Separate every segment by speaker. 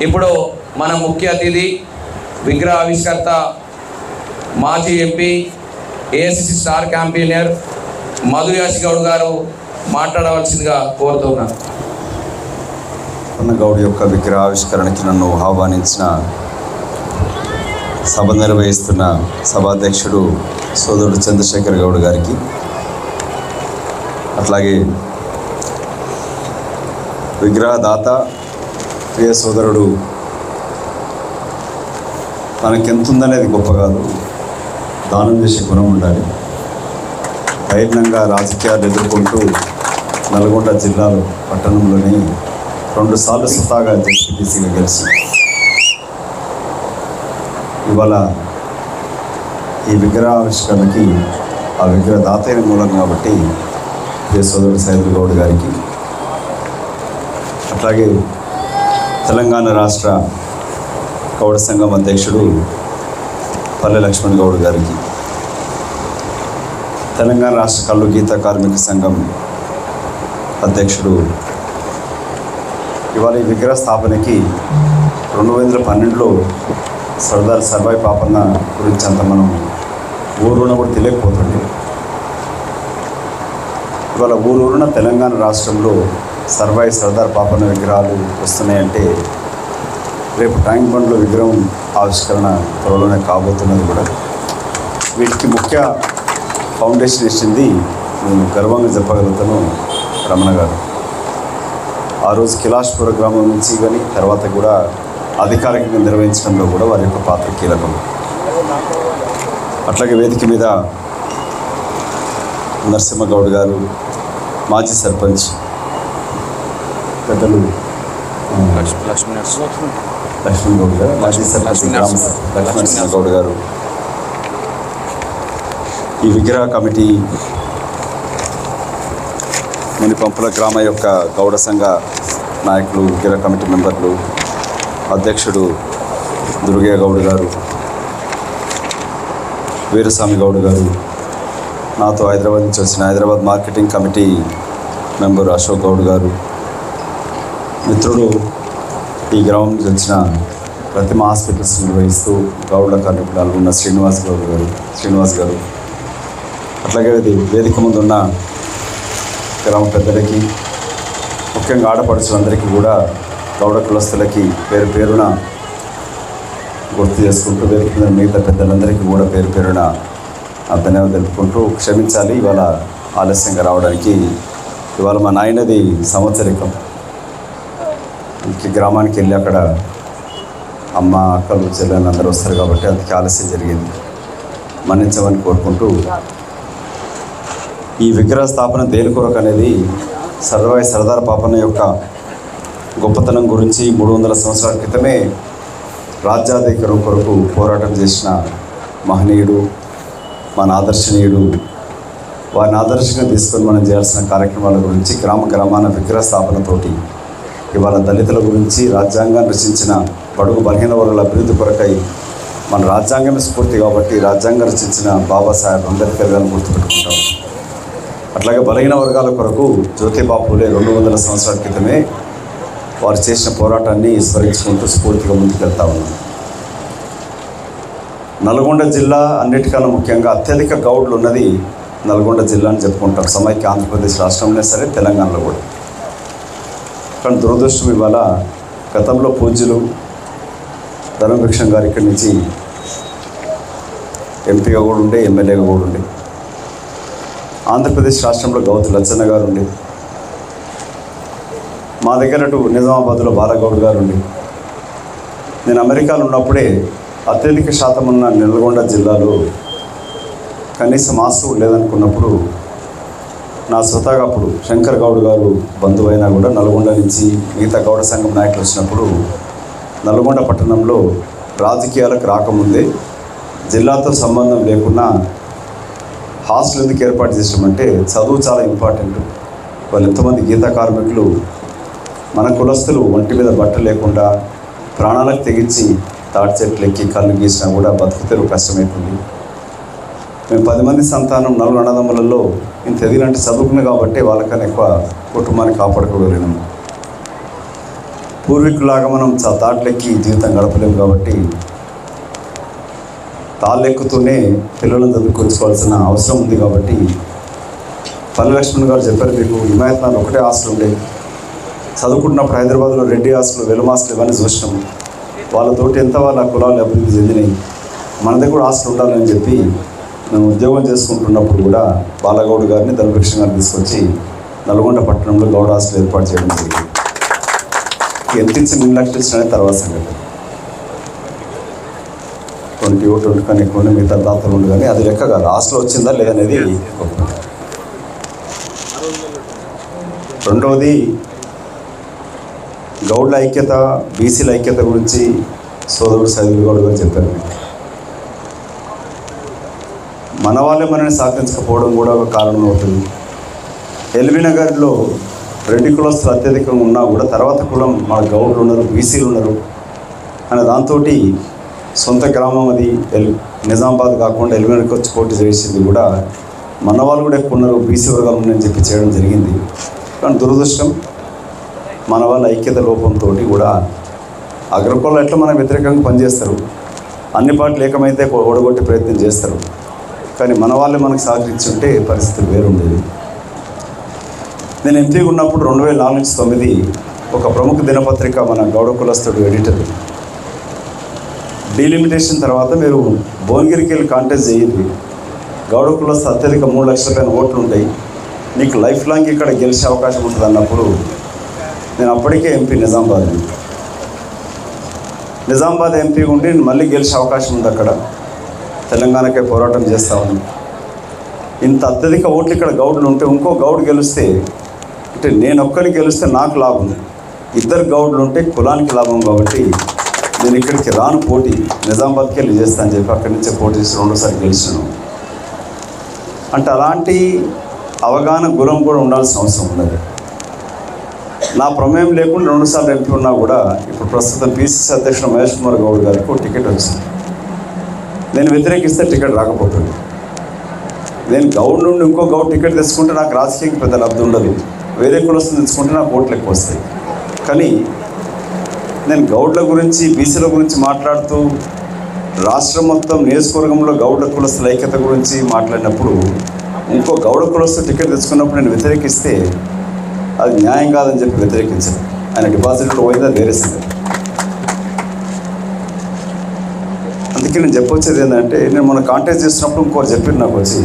Speaker 1: ఇప్పుడు మన ముఖ్య అతిథి విగ్రహ ఆవిష్కర్త మాజీ MP ASC star campaigner Madhu Yash Goud garu మాట్లాడవలసిందిగా కోరుతున్నాను
Speaker 2: గౌడ్ యొక్క విగ్రహ ఆవిష్కరణకి నన్ను ఆహ్వానించిన సభ నిర్వహిస్తున్న సభాధ్యక్షుడు సోదరుడు చంద్రశేఖర్ గౌడ్ గారికి అట్లాగే విగ్రహదాత ప్రియ సోదరుడు మనకెంత ఉందనేది గొప్ప కాదు. దానం చేసే గుణం ఉండాలి. ధైర్యంగా రాజకీయాలు ఎదుర్కొంటూ నల్గొండ జిల్లాలో పట్టణంలోని రెండు సార్లు స్వతహాగా జెడ్పీటీసీగా గెలిచి ఇవాళ ఈ విగ్రహ ఆవిష్కరణకి ఆ విగ్రహ దాతైన మూలం కాబట్టి ఏ సోదరుడు సైదుల్ గౌడ్ గారికి అట్లాగే తెలంగాణ రాష్ట్ర గౌడ సంఘం అధ్యక్షుడు పల్లె లక్ష్మణ్ గౌడ్ గారికి తెలంగాణ రాష్ట్ర కళ్ళు గీత కార్మిక సంఘం అధ్యక్షుడు ఇవాళ ఈ విగ్రహ స్థాపనకి రెండు వేల పన్నెండులో సర్దార్ సర్వాయి పాపన్న గురించి అంత మనం ఊరున కూడా తెలియకపోతుండే. ఇవాళ ఊరూరున తెలంగాణ రాష్ట్రంలో సర్వాయి సర్దార్ పాపన్న విగ్రహాలు వస్తున్నాయంటే రేపు ట్యాంక్ బండ్లో విగ్రహం ఆవిష్కరణ త్వరలోనే కాబోతున్నది కూడా. వీటికి ముఖ్య ఫౌండేషన్ ఇచ్చింది నేను గర్వంగా చెప్పగలుగుతాను రమణ గారు. ఆ రోజు కిలాష్పుర గ్రామం నుంచి కానీ తర్వాత కూడా అధికారికంగా నిర్వహించడంలో కూడా వారి యొక్క పాత్ర కీలకం. అట్లాగే వేదిక మీద నరసింహగౌడ్ గారు మాజీ సర్పంచ్ పెద్దలు. గౌడ్ గారు మాజీ సర్పంచ్ గౌడ్ గారు. ఈ విగ్రహ కమిటీ మినిపంపుల గ్రామ యొక్క గౌడ సంఘ నాయకులు విగ్రహ కమిటీ మెంబర్లు అధ్యక్షుడు దుర్గయ్య గౌడ్ గారు వీరస్వామి గౌడ్ గారు నాతో హైదరాబాద్ నుంచి వచ్చిన Hyderabad marketing committee member Ashok Goud garu మిత్రుడు ఈ గ్రామం తెలిసిన ప్రతిమ హాస్పిటల్స్ నిర్వహిస్తూ గౌడ్ల కార్యక్రమాలు ఉన్న శ్రీనివాస్ గౌడ్ గారు శ్రీనివాస్ గారు. అట్లాగే అది వేదిక ముందు ఉన్న గ్రామ పెద్దలకి ముఖ్యంగా ఆడపడుచులందరికీ కూడా గౌడ కులస్తులకి పేరు పేరున గుర్తు చేసుకుంటూ వేదిక మీద మిగతా పెద్దలందరికీ కూడా పేరు పేరున ధన్యవాదాలు తెలుపుకుంటూ క్షమించాలి. ఇవాళ ఆలస్యంగా రావడానికి ఇవాళ మా నాయనది సంవత్సరికం గ్రామానికి వెళ్ళి అక్కడ అమ్మ అక్కలు చెల్లెలు అందరూ వస్తారు కాబట్టి అది ఆలస్యం జరిగింది. మన్నించమని కోరుకుంటూ ఈ విగ్రహ స్థాపన దేని కొరకు అనేది సర్వాయి సర్దార్ పాపన్న యొక్క గొప్పతనం గురించి మూడు వందల సంవత్సరాల క్రితమే రాజ్యాధికారం కొరకు పోరాటం చేసిన మహనీయుడు మన ఆదర్శనీయుడు వారిని ఆదర్శంగా తీసుకొని మనం చేయాల్సిన కార్యక్రమాల గురించి గ్రామ గ్రామాన విగ్రహ స్థాపనతోటి ఇవాళ దళితుల గురించి రాజ్యాంగాన్ని రచించిన బడుగు బలహీన వర్గాల అభివృద్ధి కొరకై మన రాజ్యాంగమే స్ఫూర్తి కాబట్టి రాజ్యాంగం రచించిన బాబాసాహెబ్ అంబేద్కర్ గారిని గుర్తుపెట్టుకుంటాం. అట్లాగే బలహీన వర్గాల కొరకు జ్యోతిబా పూలే రెండు వందల సంవత్సరాల క్రితమే వారు చేసిన పోరాటాన్ని స్మరించుకుంటూ స్ఫూర్తిగా ముందుకెళ్తా ఉన్నాం. నల్గొండ జిల్లా అన్నిటికన్నా ముఖ్యంగా అత్యధిక గౌడ్లు ఉన్నది నల్గొండ జిల్లా అని చెప్పుకుంటాం. సమైక్య ఆంధ్రప్రదేశ్ రాష్ట్రంలో సరే తెలంగాణలో కూడా. కానీ దురదృష్టం ఇవాళ గతంలో పూజ్యులు ధర్మభిక్షం గారు ఇక్కడి నుంచి ఎంపీగా కూడా ఉండే ఎమ్మెల్యేగా కూడా ఉండే. ఆంధ్రప్రదేశ్ రాష్ట్రంలో గౌతు లచ్చన్న గారు ఉండే. మా దగ్గర అటు నిజామాబాద్లో బాలగౌడ్ గారు ఉండి. నేను అమెరికాలో ఉన్నప్పుడే అత్యధిక శాతం ఉన్న నల్గొండ జిల్లాలో కనీసం ఆస్తు లేదనుకున్నప్పుడు నా స్వతహాగా అప్పుడు శంకర్ గౌడ్ గారు బంధువైనా కూడా నల్గొండ నుంచి మిగతా గౌడ సంఘం నాయకులు వచ్చినప్పుడు నల్గొండ పట్టణంలో రాజకీయాలకు రాకముందే జిల్లాతో సంబంధం లేకుండా హాస్టల్ ఎందుకు ఏర్పాటు చేసామంటే చదువు చాలా ఇంపార్టెంట్. వాళ్ళు ఎంతమంది గీత కార్మికులు మన కులస్తులు ఒంటి మీద బట్ట లేకుండా ప్రాణాలకు తెగించి తాటి చెట్లు ఎక్కి కళ్ళు గీసినా కూడా బతుకు తెరువు కష్టమైపోయింది. మేము పది మంది సంతానం నలుగురు అన్నదమ్ములలో ఇంత ఎదిగినట్టు చదువుకున్నాం కాబట్టి వాళ్ళకన్నా ఎక్కువ కుటుంబాన్ని కాపాడుకోగలిగినాము పూర్వీకులాగా మనం తాట్లెక్కి జీవితం గడపలేము కాబట్టి తాళ్ళెక్కుతూనే పిల్లలను చదువుకొచ్చుకోవాల్సిన అవసరం ఉంది కాబట్టి పల్లె లక్ష్మణ్ గారు చెప్పారు మీకు హిమాయత్ ఒకటే హాస్టల్ ఉండే. చదువుకుంటున్నప్పుడు హైదరాబాద్లో రెడ్డి హాస్టల్ వెలుమ హాస్టల్ ఇవన్నీ చూసినాము వాళ్ళతోటి ఎంత వాళ్ళ కులాలు అభివృద్ధి చెందినాయి. మన దగ్గర కూడా హాస్టల్ ఉండాలని చెప్పి మేము ఉద్యోగం చేసుకుంటున్నప్పుడు కూడా బాలగౌడ్ గారిని ధనభిక్ష గారిని తీసుకొచ్చి నల్గొండ పట్టణంలో గౌడ హాస్టల్ ఏర్పాటు చేయడం జరిగింది. ఎంత ఇచ్చిన ఎన్ని తర్వాత సంగతి ట్వంటీ ఓ ట్వంటీ కానీ ఎక్కువ మిగతా దాతలు ఉండు కానీ అది లెక్క కాదు. హాస్టల్ వచ్చిందా లేదనేది రెండవది గౌడ్ల ఐక్యత బీసీల ఐక్యత గురించి సోదరుడు సైదులు గౌడ్ గారు చెప్పారు. మన వాళ్ళే మనల్ని సహకరించకపోవడం కూడా ఒక కారణం అవుతుంది ఎల్బీ నగర్లో రెండు కులస్తులు అత్యధికంగా ఉన్నా కూడా తర్వాత కులం మన గౌడ్లు ఉన్నారు బీసీలు ఉన్నారు అనే దాంతో సొంత గ్రామం అది ఎల్ నిజామాబాద్ కాకుండా ఎల్బీనగర్కి వచ్చి పోటీ చేసింది కూడా మన వాళ్ళు కూడా ఎక్కువ ఉన్నారు బీసీ వర్గాలు ఉన్నాయని చెప్పి చేయడం జరిగింది. కానీ దురదృష్టం మన వాళ్ళ ఐక్యత లోపంతో కూడా అగ్రకులాలు ఎట్లా మనం వ్యతిరేకంగా పనిచేస్తారు? అన్ని పాటలు ఏకమైతే ఓడగొట్టే ప్రయత్నం చేస్తారు? కానీ మన వాళ్ళే మనకు సహకరించుంటే పరిస్థితి వేరుండేది నేను ఎంపీ ఉన్నప్పుడు రెండు వేల నాలుగు నుంచి తొమ్మిది ఒక ప్రముఖ దినపత్రిక మన గౌడ కులస్తుడు ఎడిటర్. డీలిమిటేషన్ తర్వాత మీరు భువనగిరికి వెళ్ళి కాంటెస్ట్ చేయండి. గౌడ కులస్తు అత్యధిక మూడు లక్షల పైన ఓట్లు ఉంటాయి. నీకు లైఫ్ లాంగ్ ఇక్కడ గెలిచే అవకాశం ఉంటుంది అన్నప్పుడు నేను అప్పటికే ఎంపీ నిజామాబాద్ నిజామాబాద్ ఎంపీ ఉండి మళ్ళీ గెలిచే అవకాశం ఉంది అక్కడ. తెలంగాణకే పోరాటం చేస్తా ఉన్నాం. ఇంత అత్యధిక ఓట్లు ఇక్కడ గౌడ్లు ఉంటే ఇంకో గౌడ్ గెలిస్తే అంటే నేను ఒక్కరిని గెలిస్తే నాకు లాభం. ఇద్దరు గౌడ్లు ఉంటే కులానికి లాభం కాబట్టి నేను ఇక్కడికి రాను పోటీ. నిజామాబాద్కి వెళ్ళి చేస్తాను చెప్పి అక్కడి నుంచే పోటీ చేసి రెండోసారి గెలిచాను. అంటే అలాంటి అవగాహన గురం కూడా ఉండాల్సిన అవసరం ఉన్నది. నా ప్రమేయం లేకుండా రెండుసార్లు ఎంపీ ఉన్నా కూడా ఇప్పుడు ప్రస్తుతం పీసీసీ అధ్యక్షుడు మహేష్ కుమార్ గౌడ్ గారికి టికెట్ వచ్చింది. నేను వ్యతిరేకిస్తే టికెట్ రాకపోతుంది. నేను గౌడ్ నుండి ఇంకో గౌడ్ టికెట్ తెచ్చుకుంటే నాకు రాజకీయంగా పెద్ద లబ్ధి ఉండదు. వేరే కులస్తులు తెచ్చుకుంటే నాకు ఓట్లు ఎక్కువ వస్తాయి. కానీ నేను గౌడ్ల గురించి బీసీల గురించి మాట్లాడుతూ రాష్ట్రం మొత్తం నియోజకవర్గంలో గౌడ కులస్తుల ఐక్యత గురించి మాట్లాడినప్పుడు ఇంకో గౌడ కులస్తు టికెట్ తెచ్చుకున్నప్పుడు నేను వ్యతిరేకిస్తే అది న్యాయం కాదని చెప్పి వ్యతిరేకించాను ఆయన డిపాజిట్లో పోయిందా? వేరే అందుకే నేను చెప్పొచ్చేది ఏంటంటే నేను మొన్న కాంటాక్ట్ చేసినప్పుడు ఇంకోటి చెప్పింది నాకు వచ్చి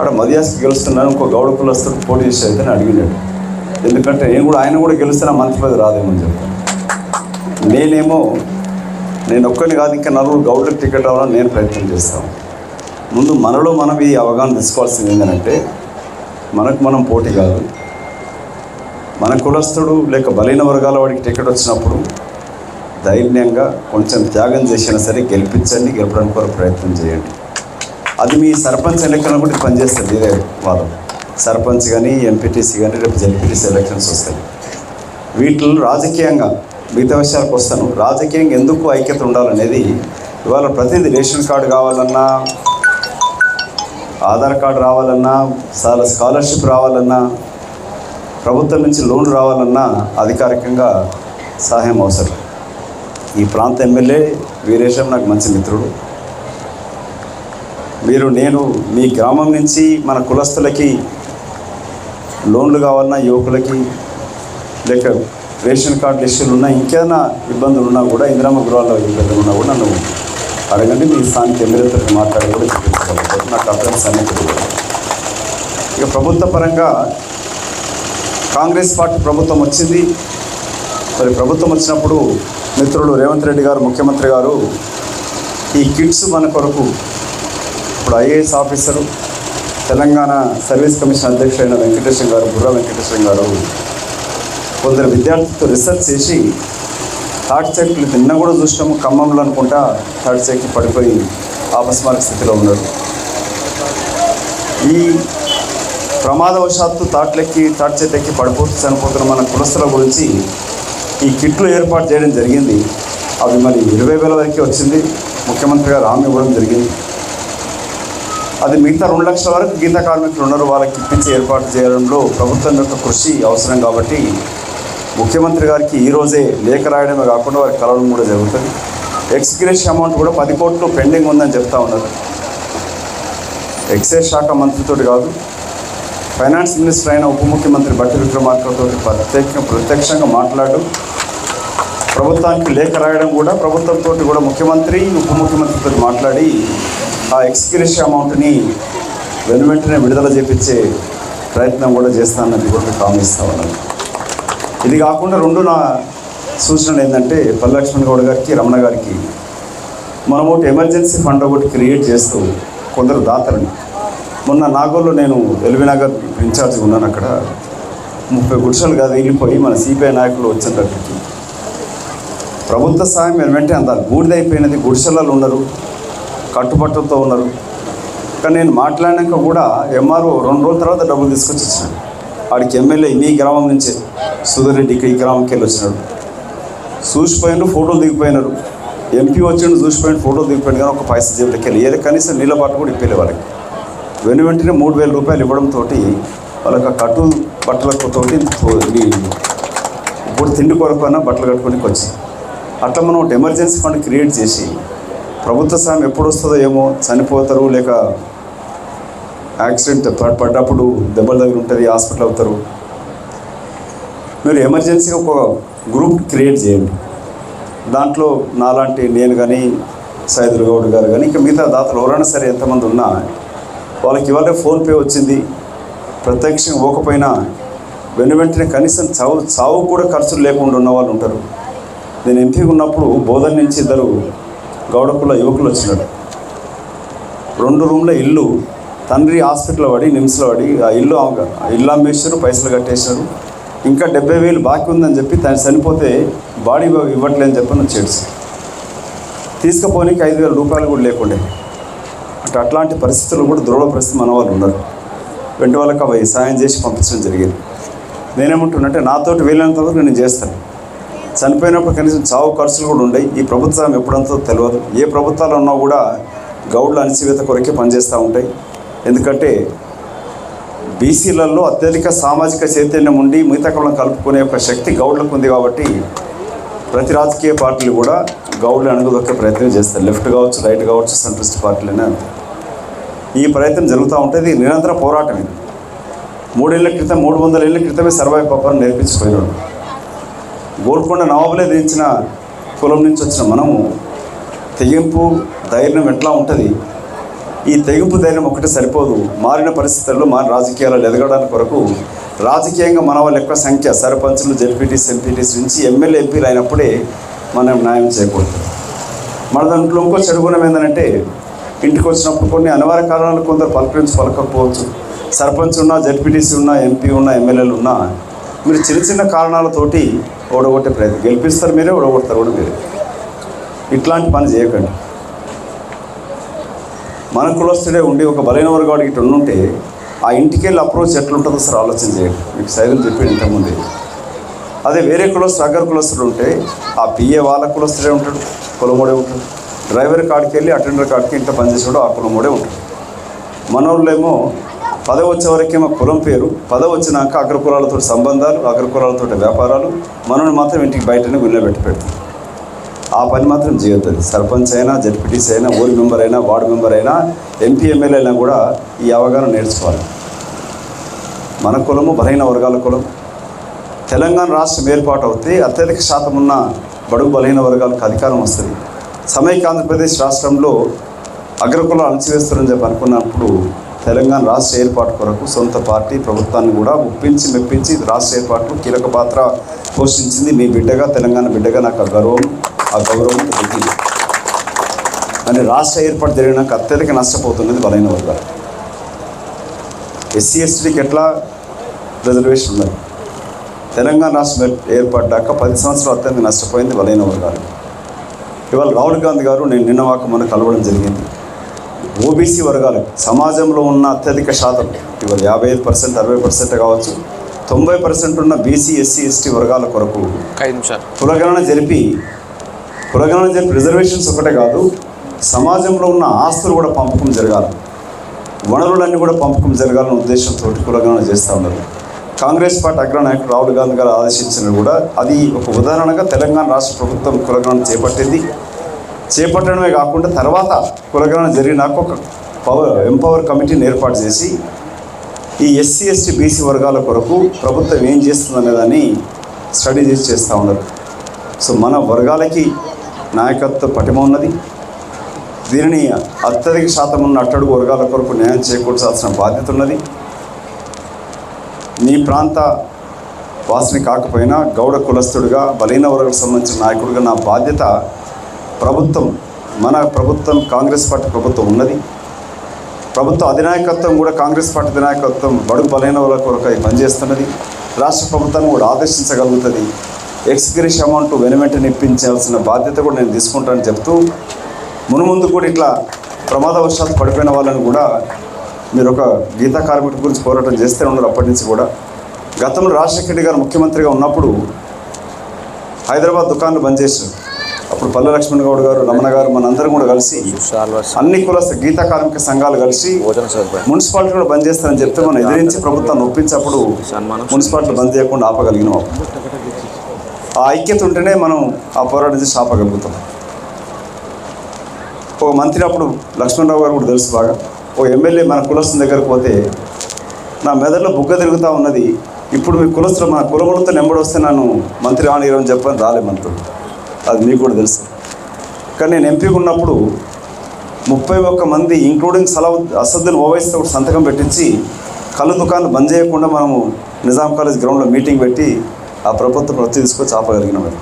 Speaker 2: ఆడ మధ్యాస్కి గెలుస్తున్నాను ఇంకో గౌడ కులస్తుడు పోటీ చేసి అయితే నేను అడిగినాడు ఎందుకంటే నేను కూడా ఆయన కూడా గెలిస్తే నా మంత్రి పదవి రాదేమని చెప్పాను నేనేమో నేను ఒక్కరిని కాదు ఇంకా నలుగురు గౌడ్లకు టికెట్ అవ్వాలని నేను ప్రయత్నం చేస్తాను. ముందు మనలో మనం ఈ అవగాహన తీసుకోవాల్సింది ఏంటంటే మనకు మనం పోటీ కాదు. మన కులస్తుడు లేక బలైన వర్గాల వాడికి టికెట్ వచ్చినప్పుడు ధైర్యంగా కొంచెం త్యాగం చేసినా సరే గెలిపించండి గెలపడానికి కూడా ప్రయత్నం చేయండి. అది మీ సర్పంచ్ ఎన్నికల కూడా పనిచేస్తుంది ఇదే వాదం. సర్పంచ్ కానీ ఎంపీటీసీ కానీ రేపు జెడ్పీటీసీ ఎలక్షన్స్ వస్తాయి. వీటిలో రాజకీయంగా మిగతా విషయాలకు వస్తాను. రాజకీయంగా ఎందుకు ఐక్యత ఉండాలనేది ఇవాళ ప్రతిదీ రేషన్ కార్డు కావాలన్నా ఆధార్ కార్డు రావాలన్నా చాలా స్కాలర్షిప్ రావాలన్నా ప్రభుత్వం నుంచి లోన్ రావాలన్నా అధికారికంగా సహాయం అవసరం. ఈ ప్రాంత ఎమ్మెల్యే వీరేశం నాకు మంచి మిత్రుడు. మీరు నేను మీ గ్రామం నుంచి మన కులస్తులకి లోన్లు కావాలన్నా యువకులకి లేక రేషన్ కార్డు ఇష్యూలు ఉన్నా ఇంకేదైనా ఇబ్బందులు ఉన్నా కూడా ఇందిరామ గృహాల్లో ఇబ్బందులు ఉన్నా కూడా నన్ను అడగండి మీ స్థానిక ఎమ్మెల్యేతో మాట్లాడి కూడా నాకు అభ్యర్థి సన్నిహితులు ఇక ప్రభుత్వ పరంగా కాంగ్రెస్ పార్టీ ప్రభుత్వం వచ్చింది. మరి ప్రభుత్వం వచ్చినప్పుడు మిత్రుడు రేవంత్ రెడ్డి గారు ముఖ్యమంత్రి గారు ఈ కిట్స్ మన కొరకు ఇప్పుడు IAS officer Telangana service commission అధ్యక్షుడైన Venkateswara గారు బుర్రా వెంకటేశ్వర గారు కొందరు విద్యార్థులతో రీసెర్చ్ చేసి థర్డ్ సైకిల్ నిన్న కూడా చూసినాము ఖమ్మంలో అనుకుంటా థర్డ్ సైకిల్ పడిపోయి ఆపస్మారక స్థితిలో ఉన్నారు. ఈ ప్రమాదవశాత్తు తాట్లెక్కి తాటి ఎక్కి పడిపోతూ చనిపోతున్న మన కులస్తుల గురించి. ఈ కిట్లు ఏర్పాటు చేయడం జరిగింది. అవి మరి ఇరవై వేల వరకే వచ్చింది. ముఖ్యమంత్రి గారు హామీ ఇవ్వడం జరిగింది. అది మిగతా రెండు లక్షల వరకు గీత కార్మికులు ఉన్నారు. వాళ్ళకి ఇప్పించి ఏర్పాటు చేయడంలో ప్రభుత్వం యొక్క కృషి అవసరం కాబట్టి ముఖ్యమంత్రి గారికి ఈ రోజే లేఖ రాయడమే కాకుండా వారికి కలవడం కూడా జరుగుతుంది. ఎక్స్గ్రేష్ అమౌంట్ కూడా పది కోట్లు పెండింగ్ ఉందని చెప్తా ఉన్నారు. ఎక్సైజ్ శాఖ మంత్రితో కాదు ఫైనాన్స్ మినిస్టర్ అయిన ఉప ముఖ్యమంత్రి బట్టి విక్రమార్కతో ప్రత్యేక ప్రత్యక్షంగా మాట్లాడు ప్రభుత్వానికి లేఖ రాయడం కూడా ప్రభుత్వంతో కూడా ముఖ్యమంత్రి ఉప ముఖ్యమంత్రితో మాట్లాడి ఆ ఎక్స్గ్రేష్ అమౌంట్ని వెను వెంటనే విడుదల చేపించే ప్రయత్నం కూడా చేస్తానని కూడా మీకు హామీ ఇది కాకుండా రెండు నా సూచనలు ఏంటంటే పల్లక్ష్మణ్ గౌడ్ గారికి రమణ గారికి మనం ఒకటి ఎమర్జెన్సీ ఫండ్ ఒకటి క్రియేట్ చేస్తూ కొందరు దాతలని. మొన్న నాగోల్లో నేను ఎల్బీనగర్ ఇన్ఛార్జ్గా ఉన్నాను అక్కడ. ముప్పై గుడిసెలు కాదు వెళ్ళిపోయి మన సిపిఐ నాయకులు వచ్చినప్పటికి ప్రభుత్వ సాయం మీరు వెంటనే అందాలి బూడిదైపోయినది గుడిసెలలో ఉన్నారు కట్టుబట్టలతో ఉన్నారు కానీ నేను మాట్లాడినాక కూడా ఎంఆర్ఓ రెండు రోజుల తర్వాత డబ్బులు తీసుకొచ్చి ఇచ్చినాడు. వాడికి ఎమ్మెల్యే మీ గ్రామం నుంచే సుధరెడ్డికి ఈ గ్రామంకి వెళ్ళి వచ్చినాడు. చూసిపోయినారు ఫోటోలు దిగిపోయినారు. ఎంపీ వచ్చిండు చూసిపోయిన ఫోటోలు దిగిపోయింది కానీ ఒక పైసా జేబులకి వెళ్ళి ఏదో కనీసం నీళ్ళ కూడా ఇప్పలే వాళ్ళకి. వెను వెంటనే మూడు వేల రూపాయలు ఇవ్వడంతో వాళ్ళకి ఆ కట్టు బట్టలతో ఇప్పుడు తిండి కొరకు అన్న బట్టలు కట్టుకోనికి వచ్చింది అట్లా మనం ఒక ఎమర్జెన్సీ ఫండ్ క్రియేట్ చేసి ప్రభుత్వ సాయం ఎప్పుడు వస్తుందో ఏమో చనిపోతారు లేక యాక్సిడెంట్ ప- పడ్డప్పుడు దెబ్బల దగ్గర ఉంటుంది హాస్పిటల్ అవుతారు. మీరు ఎమర్జెన్సీగా ఒక గ్రూప్ క్రియేట్ చేయండి. దాంట్లో నాలాంటి నేను కానీ సైదులు గౌడ్ గారు కానీ ఇంకా మిగతా దాతలు ఎవరైనా సరే ఎంతమంది ఉన్నా వాళ్ళకి ఇవాళ ఫోన్పే వచ్చింది. ప్రత్యక్షంగా పోకపోయినా వెను వెంటనే కనీసం చావు చావు కూడా ఖర్చులు లేకుండా ఉన్న వాళ్ళు ఉంటారు. నేను ఇంటికి ఉన్నప్పుడు బోధన నుంచి ఇద్దరు గౌడకుల యువకులు వచ్చినారు. రెండు రూమ్ల ఇల్లు తండ్రి హాస్పిటల్లో పడి నిమ్స్లో పడి ఆ ఇల్లు ఇల్లు అమ్మేసారు పైసలు కట్టేశారు ఇంకా డెబ్బై వేలు బాకీ ఉందని చెప్పి తను చనిపోతే బాడీ ఇవ్వట్లేదని చెప్పి నన్ను చేసి తీసుకుపోనీకి ఐదు వేల రూపాయలు కూడా లేకుండే. అంటే అట్లాంటి పరిస్థితులు కూడా దృఢ పరిస్థితి మన వాళ్ళు ఉన్నారు. వెంట వాళ్ళకి అవి సాయం చేసి పంపించడం జరిగింది. నేనేమంటున్నంటే నాతోటి వీలైనంత వరకు నేను చేస్తాను. చనిపోయినప్పుడు కనీసం చావు ఖర్చులు కూడా ఉండయి. ఈ ప్రభుత్వం ఎప్పుడంతో తెలియదు ఏ ప్రభుత్వాలు ఉన్నా కూడా గౌడ్ల అణచివేత కొరకే పనిచేస్తూ ఉంటాయి. ఎందుకంటే బీసీలలో అత్యధిక సామాజిక చైతన్యం ఉండి మిగతా కులం కలుపుకునే ఒక శక్తి గౌడ్లకు ఉంది కాబట్టి ప్రతి రాజకీయ పార్టీలు కూడా గౌడ్లు అణగదొక్కే ప్రయత్నం చేస్తారు. లెఫ్ట్ కావచ్చు రైట్ కావచ్చు సెంట్రిస్ట్ పార్టీలనే ఈ ప్రయత్నం జరుగుతూ ఉంటుంది నిరంతర పోరాటం ఇది మూడేళ్ళ క్రితం మూడు వందల ఏళ్ళ క్రితమే సర్వైవ్ పప్పని నేర్పించిపోయినాడు గోల్కొండ నవాబులే దించిన కులం నుంచి వచ్చిన మనము తెగింపు ధైర్యం ఎట్లా ఉంటుంది? ఈ తెగింపు ధైర్యం ఒకటి సరిపోదు. మారిన పరిస్థితుల్లో మారిన రాజకీయాలు ఎదగడానికి కొరకు రాజకీయంగా మన వాళ్ళు ఎక్కువ సంఖ్య సర్పంచులు జెడ్పీటీస్ ఎంపీటీస్ నుంచి ఎమ్మెల్యే ఎంపీలు అయినప్పుడే మనం న్యాయం చేయకూడదు. మన దాంట్లో ఇంకో చెడుగుణం ఏంటంటే ఇంటికి వచ్చినప్పుడు కొన్ని అనివార్య కారణాలు కొందరు పలకరించి పలకపోవచ్చు సర్పంచ్ ఉన్నా జెడ్పీటీసీ ఉన్నా ఎంపీ ఉన్నా ఎమ్మెల్యేలు ఉన్నా మీరు చిన్న చిన్న కారణాలతోటి ఓడగొట్టే ప్రయత్నం. గెలిపిస్తారు మీరే ఓడగొడతారు కూడా మీరే. ఇట్లాంటి పని చేయకండి. మన కులస్తుడే ఉండి ఒక బలైన వర్గాడు ఇటు ఉంటే ఆ ఇంటికి వెళ్ళి అప్రోచ్ ఎట్లుంటుందో సార్ ఆలోచన చేయండి. మీకు సైకిల్ చెప్పి ఇంతకుముందు. అదే వేరే కులస్తుడు అగ్గర కులస్తుడు ఉంటే ఆ పిఏ వాళ్ళ కులస్తుడే ఉంటాడు కులమోడే ఉంటాడు డ్రైవర్ కాడికి వెళ్ళి అటెండర్ కాడికి ఇంత పనిచేసాడు ఆ కులమోడే ఉంటాడు. మనోళ్ళేమో పదవి వచ్చే వరకేమో కులం పేరు. పదవి వచ్చినాక అగ్ర కులాలతో సంబంధాలు అగ్ర కులాలతో వ్యాపారాలు. మనల్ని మాత్రం ఇంటికి బయటనే గుళ్ళ పెట్టి పెడతాం ఆ పని మాత్రం చేయొద్దు సర్పంచ్ అయినా జడ్పీటీసీ అయినా ఊరి మెంబర్ అయినా వార్డు మెంబర్ అయినా ఎంపీ ఎమ్మెల్యే అయినా కూడా ఈ అవగాహన నేర్చుకోవాలి. మన కులము బలహీన వర్గాల కులం. తెలంగాణ రాష్ట్రం ఏర్పాటు అవుతే అత్యధిక శాతం ఉన్న బడుగు బలహీన వర్గాలకు అధికారం వస్తుంది. సమైక్య ఆంధ్రప్రదేశ్ రాష్ట్రంలో అగ్రకులం అణచివేస్తారని చెప్పి అనుకున్నప్పుడు తెలంగాణ రాష్ట్ర ఏర్పాటు కొరకు సొంత పార్టీ ప్రభుత్వాన్ని కూడా ఒప్పించి మెప్పించి రాష్ట్ర ఏర్పాటులో కీలక పాత్ర పోషించింది మీ బిడ్డగా తెలంగాణ బిడ్డగా నాకు ఆ గౌరవం ఆ గౌరవం దొరికింది కానీ రాష్ట్ర ఏర్పాటు జరిగినాక అత్యధిక నష్టపోతున్నది బలైన వర్గాలు. ఎస్సీ ఎస్టీకి ఎట్లా రిజర్వేషన్ ఉన్నది? తెలంగాణ రాష్ట్రం ఏర్పడ్డాక పది సంవత్సరాలు అత్యంత నష్టపోయింది బలైన వర్గాలు. ఇవాళ రాహుల్ గాంధీ గారు నేను నిన్న వాకమని కలవడం జరిగింది. ఓబీసీ వర్గాలు సమాజంలో ఉన్న అత్యధిక శాతం ఇవాళ యాభై ఐదు పర్సెంట్ అరవై పర్సెంట్ కావచ్చు తొంభై పర్సెంట్ ఉన్న బీసీ ఎస్సీ ఎస్టీ వర్గాల కొరకు కులగణన జరిపి కులగణన జరిపి రిజర్వేషన్స్ ఒకటే కాదు సమాజంలో ఉన్న ఆస్తులు కూడా పంపకం జరగాలి. వనరులన్నీ కూడా పంపకం జరగాలనే ఉద్దేశంతో కులగణన చేస్తూ ఉన్నారు. కాంగ్రెస్ పార్టీ అగ్రనాయకుడు రాహుల్ గాంధీ గారు ఆదేశించినది కూడా అది ఒక ఉదాహరణగా తెలంగాణ రాష్ట్ర ప్రభుత్వం కులగణన చేపట్టింది. చేపట్టడమే కాకుండా తర్వాత కులగణన జరిగినాక ఒక పవర్ ఎంపవర్ కమిటీని ఏర్పాటు చేసి ఈ ఎస్సీ ఎస్టీ బీసీ వర్గాల కొరకు ప్రభుత్వం ఏం చేస్తుందనే దాన్ని స్టడీ చేసి చేస్తూ ఉన్నారు. సో మన వర్గాలకి నాయకత్వ పటిమ ఉన్నది. దీనిని అత్యధిక శాతం ఉన్న అట్టడుగు వర్గాల కొరకు న్యాయం చేకూర్చాల్సిన బాధ్యత ఉన్నది. నీ ప్రాంత వాసిని కాకపోయినా గౌడ కులస్తుడిగా బలహీన వర్గాలకు సంబంధించిన నాయకుడిగా నా బాధ్యత ప్రభుత్వం మన ప్రభుత్వం కాంగ్రెస్ పార్టీ ప్రభుత్వం ఉన్నది. ప్రభుత్వ అధినాయకత్వం కూడా కాంగ్రెస్ పార్టీ అధినాయకత్వం బడుగు బలైన వాళ్ళ కొరకు పనిచేస్తున్నది. రాష్ట్ర ప్రభుత్వాన్ని కూడా ఆదేశించగలుగుతుంది. ఎక్స్గ్రేష్ అమౌంట్ వెనువెంటనే ఇప్పించాల్సిన బాధ్యత కూడా నేను తీసుకుంటానని చెప్తూ మునుముందు కూడా ఇట్లా ప్రమాదవశాత్తు పడిపోయిన వాళ్ళని కూడా మీరు ఒక గీతా కార్మికుడి గురించి పోరాటం చేస్తే ఉన్నారు అప్పటి నుంచి కూడా. గతంలో రాజశేఖర రెడ్డి గారు ముఖ్యమంత్రిగా ఉన్నప్పుడు హైదరాబాద్ దుకాన్లు బంద్ చేశారు అప్పుడు పల్లె లక్ష్మణ్ గౌడ్ గారు రమణ గారు మనందరం కూడా కలిసి అన్ని కులస్థ గీత కార్మిక సంఘాలు కలిసి మున్సిపాలిటీ కూడా బంద్ చేస్తారని చెప్తే మనం ఎదిరించి ప్రభుత్వాన్ని ఒప్పించప్పుడు మున్సిపాలిటీ బంద్ చేయకుండా ఆపగలిగినాం ఆ ఐక్యత ఉంటేనే మనం ఆ పోరాటం చేసి ఆపగలుగుతాం. ఒక మంత్రి అప్పుడు లక్ష్మణరావు గారు కూడా తెలుసు బాగా. ఓ ఎమ్మెల్యే మన కులస్తుల దగ్గరకు పోతే నా మెదడులో బుగ్గ తిరుగుతూ ఉన్నది. ఇప్పుడు మీ కులస్తులు మన కులములతో నెంబడి వస్తే నన్ను మంత్రి ఆనీరని చెప్పని రాలే మంత్రులు అది మీకు కూడా తెలుసు. కానీ నేను ఎంపీగా ఉన్నప్పుడు ముప్పై ఒక్క మంది ఇంక్లూడింగ్ సలవు అసదుద్దీన్ ఓవైస్తో కూడా సంతకం పెట్టించి కళ్ళు దుకాణం బంద్ చేయకుండా మనము నిజాం కాలేజ్ గ్రౌండ్లో మీటింగ్ పెట్టి ఆ ప్రభుత్వం వచ్చి తీసుకొచ్చి ఆపగలిగినాం అది.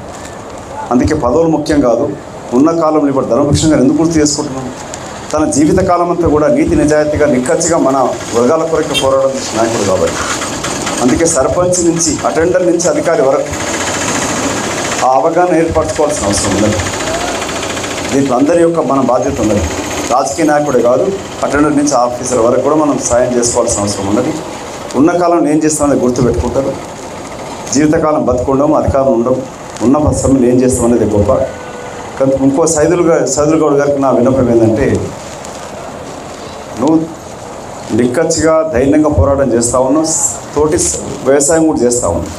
Speaker 2: అందుకే పదవులు ముఖ్యం కాదు. ఉన్న కాలంలో ఇప్పుడు ధర్మభిక్షంగా ఎందుకు గుర్తు చేసుకుంటున్నాం? తన జీవితకాలం అంతా కూడా నీతి నిజాయితీగా నిక్కచ్చిగా మన వర్గాల కొరకు పోరాడడం నాయకుడు కాబట్టి. అందుకే సర్పంచ్ నుంచి అటెండర్ నుంచి అధికారి వరకు ఆ అవగాహన ఏర్పరచుకోవాల్సిన అవసరం ఉన్నది దీంట్లో అందరి యొక్క మన బాధ్యత ఉన్నది రాజకీయ నాయకుడే కాదు అటెండర్ నుంచి ఆఫీసర్ వరకు కూడా మనం సాయం చేసుకోవాల్సిన అవసరం ఉన్నది ఉన్న కాలంలో ఏం చేస్తామనేది గుర్తుపెట్టుకుంటారు. జీవితకాలం బతుకుండము అధికారం ఉండడం ఉన్న సమయంలో ఏం చేస్తామనేది గొప్ప. కానీ ఇంకో సైదులుగా సైదులు గౌడ్ గారికి నా విన్నపం ఏంటంటే నువ్వు నిక్కచ్చిగా ధైర్యంగా పోరాటం చేస్తూ ఉన్నావు తోటి వ్యవసాయం కూడా చేస్తూ ఉన్నావు.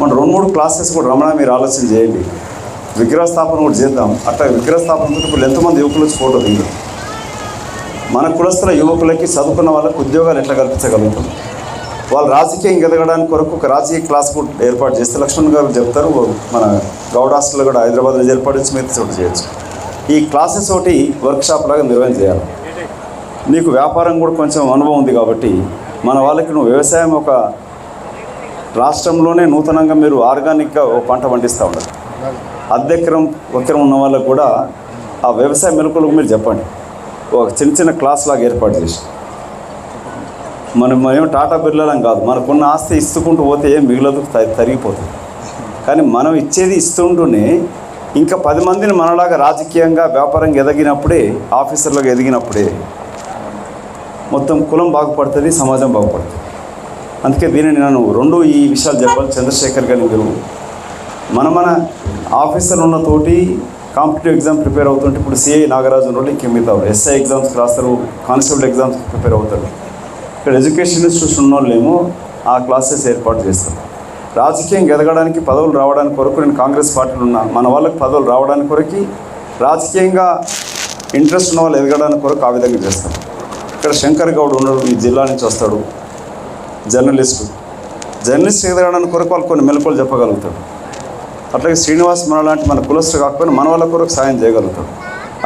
Speaker 2: మన రెండు మూడు క్లాసెస్ కూడా రమణ మీరు ఆలోచన చేయండి. విగ్రహస్థాపన కూడా చేద్దాం. అట్లా విగ్రహస్థాపన ఇప్పుడు ఎంతమంది యువకులు వచ్చి ఫోటో దిగారు? మన కులస్తుల యువకులకి చదువుకున్న వాళ్ళకి ఉద్యోగాలు ఎట్లా కల్పించగలుగుతాం? వాళ్ళు రాజకీయం ఎదగడానికి కొరకు ఒక రాజకీయ క్లాస్ కూడా ఏర్పాటు చేస్తే లక్ష్మణ్ గారు చెప్తారు మన గౌడ్ హాస్టల్లో కూడా హైదరాబాద్లో ఏర్పాటు చేసి మిగతా చోటు చేయొచ్చు. ఈ క్లాసెస్ ఒకటి వర్క్షాప్ లాగా నిర్వహణ చేయాలి. నీకు వ్యాపారం కూడా కొంచెం అనుభవం ఉంది కాబట్టి మన వాళ్ళకి నువ్వు వ్యవసాయం ఒక రాష్ట్రంలోనే నూతనంగా మీరు ఆర్గానిక్గా పంట పండిస్తూ ఉండదు అద్దెకరం ఎకరం ఉన్న వాళ్ళకు కూడా ఆ వ్యవసాయ మెలకులకు మీరు చెప్పండి. ఒక చిన్న చిన్న క్లాస్ లాగా ఏర్పాటు చేసి. మనం మేము టాటా బిర్లాలం కాదు. మనకున్న ఆస్తి ఇస్తుకుంటూ పోతే ఏం మిగలదు తరిగిపోతుంది. కానీ మనం ఇచ్చేది ఇస్తుంటూనే ఇంకా పది మందిని మనలాగా రాజకీయంగా వ్యాపారంగా ఎదిగినప్పుడే ఆఫీసర్లుగా ఎదిగినప్పుడే మొత్తం కులం బాగుపడుతుంది సమాజం బాగుపడుతుంది. అందుకే దీనిని నేను రెండు ఈ విషయాలు చెప్పాలి. చంద్రశేఖర్ గారిని మీరు మన మన ఆఫీసర్లు ఉన్న తోటి కాంపిటేటివ్ ఎగ్జామ్ ప్రిపేర్ అవుతుంటే ఇప్పుడు సిఐ నాగరాజు రోజు ఇంకే మిగతా ఎస్ఐ ఎగ్జామ్స్కి రాస్తారు కానిస్టేబుల్ ఎగ్జామ్స్కి ప్రిపేర్ అవుతారు. ఇక్కడ ఎడ్యుకేషన్ ఇన్స్టిట్యూషన్ ఉన్న వాళ్ళేమో ఆ క్లాసెస్ ఏర్పాటు చేస్తారు. రాజకీయం ఎదగడానికి పదవులు రావడానికి కొరకు నేను కాంగ్రెస్ పార్టీలో ఉన్నా మన వాళ్ళకి పదవులు రావడానికి కొరకు రాజకీయంగా ఇంట్రెస్ట్ ఉన్న వాళ్ళు ఎదగడానికి కొరకు ఆ విధంగా చేస్తారు ఇక్కడ శంకర్ గౌడ్ ఉన్నాడు ఈ జిల్లా నుంచి వస్తాడు. జర్నలిస్టు. జర్నలిస్ట్ ఎదగడానికి కొరకు వాళ్ళు కొన్ని మెలకులు చెప్పగలుగుతాడు. అట్లాగే శ్రీనివాస్ మన లాంటి మన కులస్తులు కాకపోయినా మన వాళ్ళ కొరకు సాయం చేయగలుగుతాడు.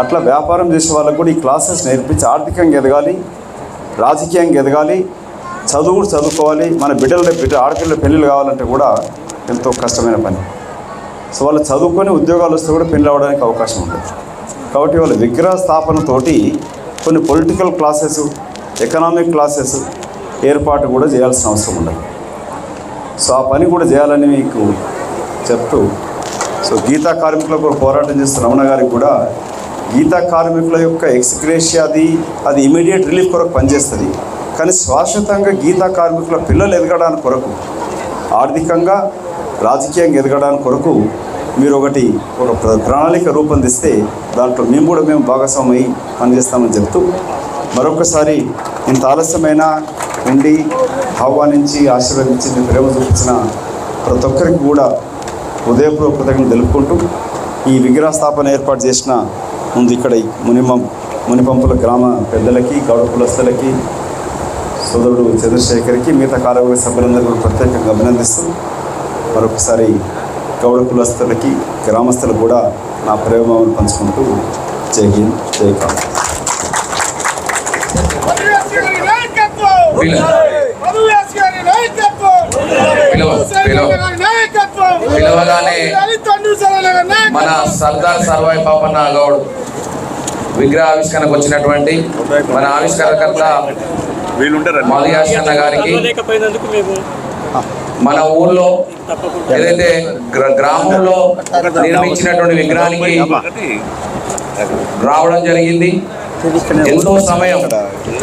Speaker 2: అట్లా వ్యాపారం చేసే వాళ్ళకు కూడా ఈ క్లాసెస్ నేర్పించి ఆర్థికంగా ఎదగాలి రాజకీయంగా ఎదగాలి చదువు చదువుకోవాలి. మన బిడ్డల బిడ్డ ఆడపిల్లల పెళ్ళిళ్ళు కావాలంటే కూడా ఎంతో కష్టమైన పని. సో వాళ్ళు చదువుకొని ఉద్యోగాలు వస్తే కూడా పెళ్ళి అవ్వడానికి అవకాశం ఉంటుంది. కాబట్టి వాళ్ళ విగ్రహ స్థాపనతోటి కొన్ని పొలిటికల్ క్లాసెస్ ఎకనామిక్ క్లాసెస్ ఏర్పాటు కూడా చేయాల్సిన అవసరం ఉండదు. సో ఆ పని కూడా చేయాలని మీకు చెప్తూ సో గీతా కార్మికుల కూడా పోరాటం చేస్తున్న రమణ గారికి కూడా గీతా కార్మికుల యొక్క ఎక్స్గ్రేషియా అది అది ఇమీడియట్ రిలీఫ్ కొరకు పనిచేస్తుంది. కానీ శాశ్వతంగా గీతా కార్మికుల పిల్లలు ఎదగడానికి కొరకు ఆర్థికంగా రాజకీయంగా ఎదగడానికి కొరకు మీరు ఒకటి ఒక ప్ర- ప్రణాళిక రూపొందిస్తే దాంట్లో మేము కూడా మేము భాగస్వామి పనిచేస్తామని చెప్తూ మరొకసారి ఇంత ఆలస్యమైన ఉండి ఆహ్వానించి ఆశీర్వదించి ప్రేమ చూపించిన ప్రతి ఒక్కరికి కూడా హృదయపూర్వక కృతజ్ఞతలు తెలుపుకుంటూ ఈ విగ్రహ స్థాపన ఏర్పాటు చేసిన ముందు ఇక్కడ మునిమం మునిపంపుల గ్రామ పెద్దలకి గౌడ కులస్తులకి సోదరుడు చంద్రశేఖర్కి మిగతా కార్యవర్గ సభ్యులందరూ కూడా ప్రత్యేకంగా అభినందిస్తూ మరొకసారి గౌడ కులస్తులకి గ్రామస్తులకు కూడా నా ప్రేమను పంచుకుంటూ జై హింద్ జై కాంగ్రెస్
Speaker 1: పిలవగానే మన సర్దార్ సర్వాయి పాపన్న గౌడ్ విగ్రహ ఆవిష్కరణకు వచ్చినటువంటి మన ఆవిష్కరణకర్త మధుయాష్ గారికి మన ఊర్లో ఏదైతే గ్రామంలో నిర్మించినటువంటి విగ్రహానికి రావడం జరిగింది. ఎంతో సమయం.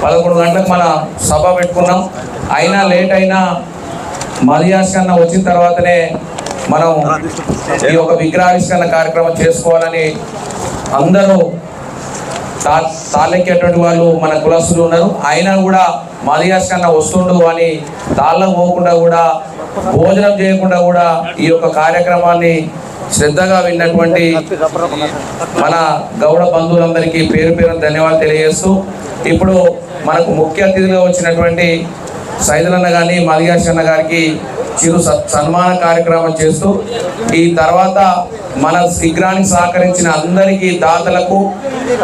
Speaker 1: పదకొండు గంటలకు మన సభ పెట్టుకున్నాం. అయినా లేట్ అయినా మదియాస్ కన్నా వచ్చిన తర్వాతనే మనం ఈ యొక్క విగ్రహావిష్కరణ కార్యక్రమం చేసుకోవాలని అందరూ తా తాళ్ళెక్కేటువంటి వాళ్ళు మన కులస్తులు ఉన్నారు. అయినా కూడా మదియాస్ కన్నా వస్తుండు అని తాళ్ళకు పోకుండా కూడా భోజనం చేయకుండా కూడా ఈ యొక్క కార్యక్రమాన్ని శ్రద్ధగా విన్నటువంటి మన గౌడ బంధువులందరికీ పేరు పేరు ధన్యవాదాలు తెలియజేస్తూ ఇప్పుడు మనకు ముఖ్య అతిథిగా వచ్చినటువంటి సైదులన్న గారిని మదియాష్ అన్న గారికి చిరు సన్మాన కార్యక్రమం చేస్తూ ఈ తర్వాత మన శిఖరానికి సహకరించిన అందరికీ దాతలకు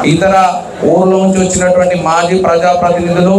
Speaker 1: ఇతర ఊర్ల నుంచి వచ్చినటువంటి మాజీ ప్రజాప్రతినిధులు